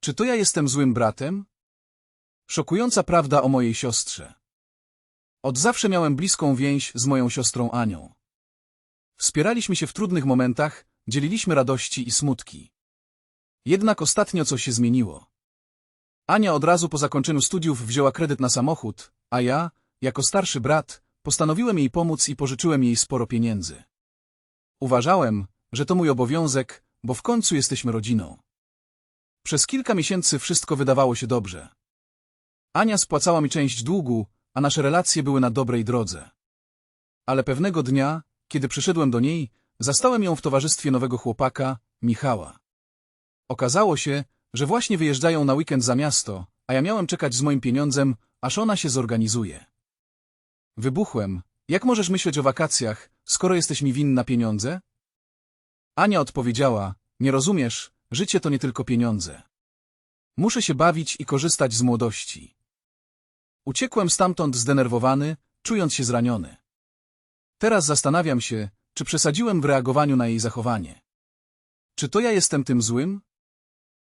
Czy to ja jestem złym bratem? Szokująca prawda o mojej siostrze. Od zawsze miałem bliską więź z moją siostrą Anią. Wspieraliśmy się w trudnych momentach, dzieliliśmy radości i smutki. Jednak ostatnio coś się zmieniło. Ania od razu po zakończeniu studiów wzięła kredyt na samochód, a ja, jako starszy brat, postanowiłem jej pomóc i pożyczyłem jej sporo pieniędzy. Uważałem, że to mój obowiązek, bo w końcu jesteśmy rodziną. Przez kilka miesięcy wszystko wydawało się dobrze. Ania spłacała mi część długu, a nasze relacje były na dobrej drodze. Ale pewnego dnia, kiedy przyszedłem do niej, zastałem ją w towarzystwie nowego chłopaka, Michała. Okazało się, że właśnie wyjeżdżają na weekend za miasto, a ja miałem czekać z moim pieniądzem, aż ona się zorganizuje. Wybuchłem. Jak możesz myśleć o wakacjach, skoro jesteś mi winna pieniądze? Ania odpowiedziała, nie rozumiesz, życie to nie tylko pieniądze. Muszę się bawić i korzystać z młodości. Uciekłem stamtąd zdenerwowany, czując się zraniony. Teraz zastanawiam się, czy przesadziłem w reagowaniu na jej zachowanie. Czy to ja jestem tym złym?